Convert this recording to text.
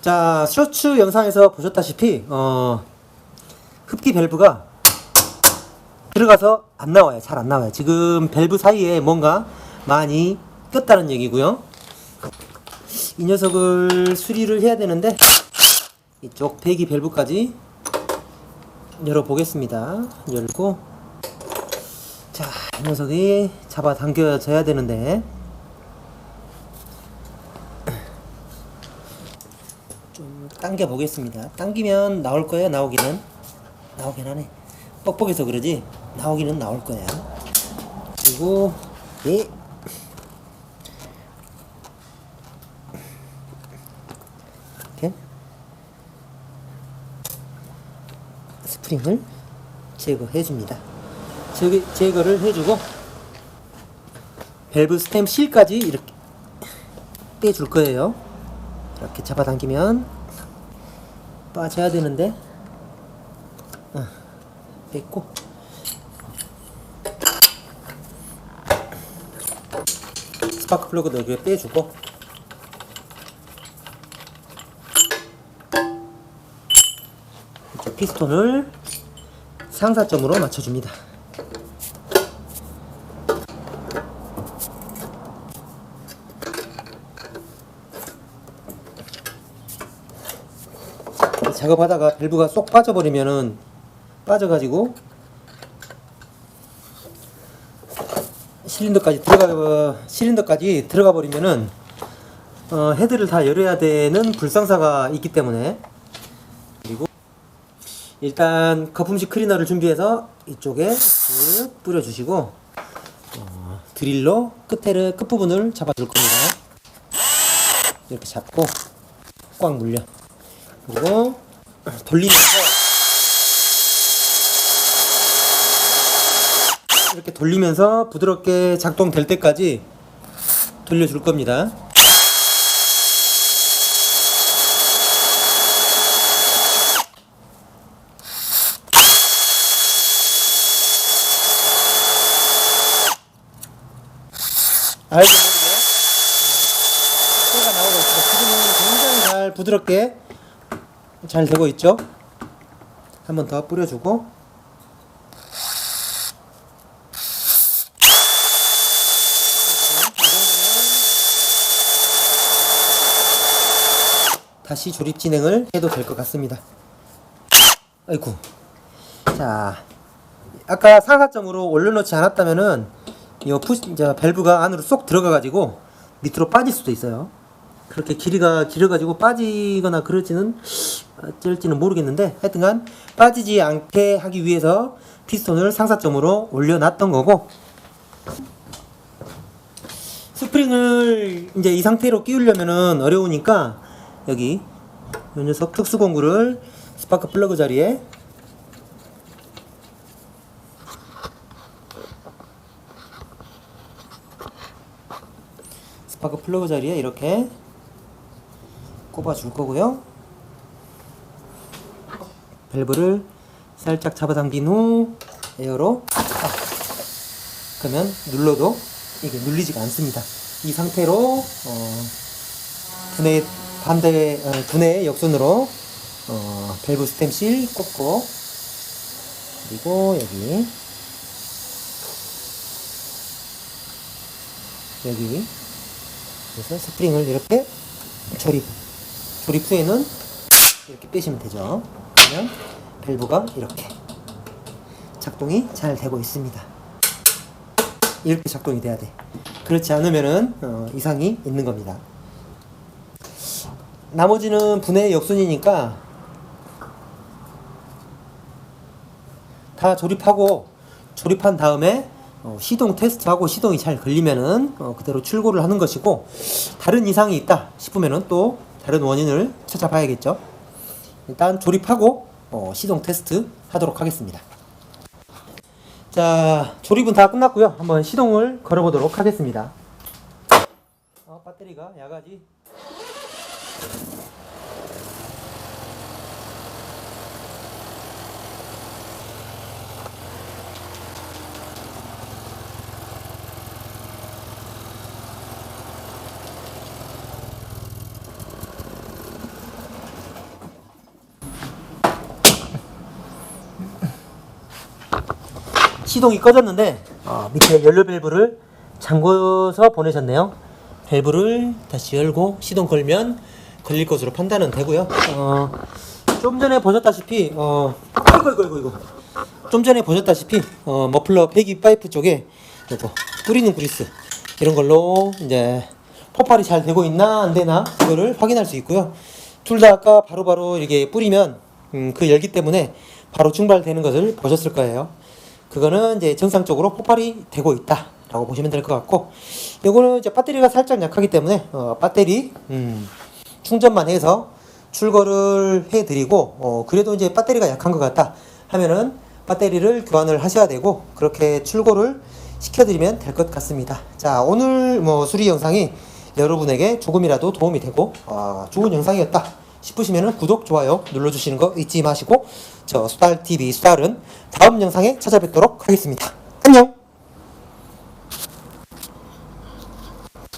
자, 셔츠 영상에서 보셨다시피, 어, 흡기 밸브가 들어가서 안 나와요. 잘 안 나와요. 지금 밸브 사이에 뭔가 많이 꼈다는 얘기고요. 이 녀석을 수리를 해야 되는데, 이쪽 배기 밸브까지 열어보겠습니다. 열고, 자, 이 녀석이 잡아 당겨져야 되는데, 좀 당겨 보겠습니다. 당기면 나올 거예요. 나오기는 나오긴 하네. 뻑뻑해서 그러지 나오기는 나올 거야. 그리고 예. 이렇게 스프링을 제거해 줍니다. 제거, 제거를 해주고 밸브 스템 실까지 이렇게 빼줄 거예요. 이렇게 잡아당기면 빠져야 되는데. 어, 뺐고. 스파크 플러그도 여기 빼주고. 피스톤을 상사점으로 맞춰줍니다. 작업하다가 밸브가 쏙 빠져버리면은 빠져가지고 실린더까지 들어가 실린더까지 들어가 버리면은 어, 헤드를 다 열어야 되는 불상사가 있기 때문에 그리고 일단 거품식 클리너를 준비해서 이쪽에 쓱 뿌려주시고 어, 드릴로 끝에를 끝 부분을 잡아줄 겁니다. 이렇게 잡고 꽉 물려. 그리고 돌리면서 이렇게 돌리면서 부드럽게 작동될 때까지 돌려줄 겁니다. 알게 모르게 때가 나오고 있습니다. 지금은 굉장히 잘 부드럽게 잘 되고 있죠? 한 번 더 뿌려주고 다시 조립 진행을 해도 될 것 같습니다. 아이고. 자, 아까 상하점으로 올려놓지 않았다면은 이 푸시, 이제 밸브가 안으로 쏙 들어가 가지고 밑으로 빠질 수도 있어요. 그렇게 길이가 길어가지고 빠지거나 그러지는 어쩔지는 모르겠는데 하여튼간 빠지지 않게 하기 위해서 피스톤을 상사점으로 올려놨던 거고 스프링을 이제 이 상태로 끼우려면은 어려우니까 여기 이 녀석 특수 공구를 스파크 플러그 자리에 스파크 플러그 자리에 이렇게 꼽아 줄 거고요. 밸브를 살짝 잡아당긴 후 에어로 딱 그러면 눌러도 이게 눌리지가 않습니다. 이 상태로 어, 분해 반대 어, 분해 역순으로 어, 밸브 스템실 꽂고 그리고 여기 여기 그래서 스프링을 이렇게 조립 조립 후에는 이렇게 빼시면 되죠. 그러면 밸브가 이렇게 작동이 잘 되고 있습니다. 이렇게 작동이 돼야 돼. 그렇지 않으면은 어, 이상이 있는 겁니다. 나머지는 분해 역순이니까 다 조립하고 조립한 다음에 어, 시동 테스트하고 시동이 잘 걸리면은 어, 그대로 출고를 하는 것이고 다른 이상이 있다 싶으면은 또 다른 원인을 찾아봐야겠죠. 일단 조립하고 어, 시동 테스트 하도록 하겠습니다. 자, 조립은 다 끝났고요. 한번 시동을 걸어보도록 하겠습니다. 어, 배터리가 야가지. 시동이 꺼졌는데 어, 밑에 연료 밸브를 잠궈서 보내셨네요. 밸브를 다시 열고 시동 걸면 걸릴 것으로 판단은 되고요. 어, 좀 전에 보셨다시피 어, 이거 이거 이거 이거 좀 전에 보셨다시피 어, 머플러 배기 파이프 쪽에 이거 뿌리는 그리스 이런 걸로 이제 폭발이 잘 되고 있나 안 되나 그거를 확인할 수 있고요. 둘 다 아까 바로바로 이렇게 뿌리면 음, 그 열기 때문에 바로 증발되는 것을 보셨을 거예요. 그거는 이제 정상적으로 폭발이 되고 있다라고 보시면 될 것 같고, 요거는 이제 배터리가 살짝 약하기 때문에 어, 배터리 음, 충전만 해서 출고를 해드리고, 어, 그래도 이제 배터리가 약한 것 같다 하면은 배터리를 교환을 하셔야 되고 그렇게 출고를 시켜드리면 될 것 같습니다. 자 오늘 뭐 수리 영상이 여러분에게 조금이라도 도움이 되고 어, 좋은 영상이었다 싶으시면 구독 좋아요 눌러주시는 거 잊지 마시고 저 수달TV 수달은 다음 영상에 찾아뵙도록 하겠습니다. 안녕.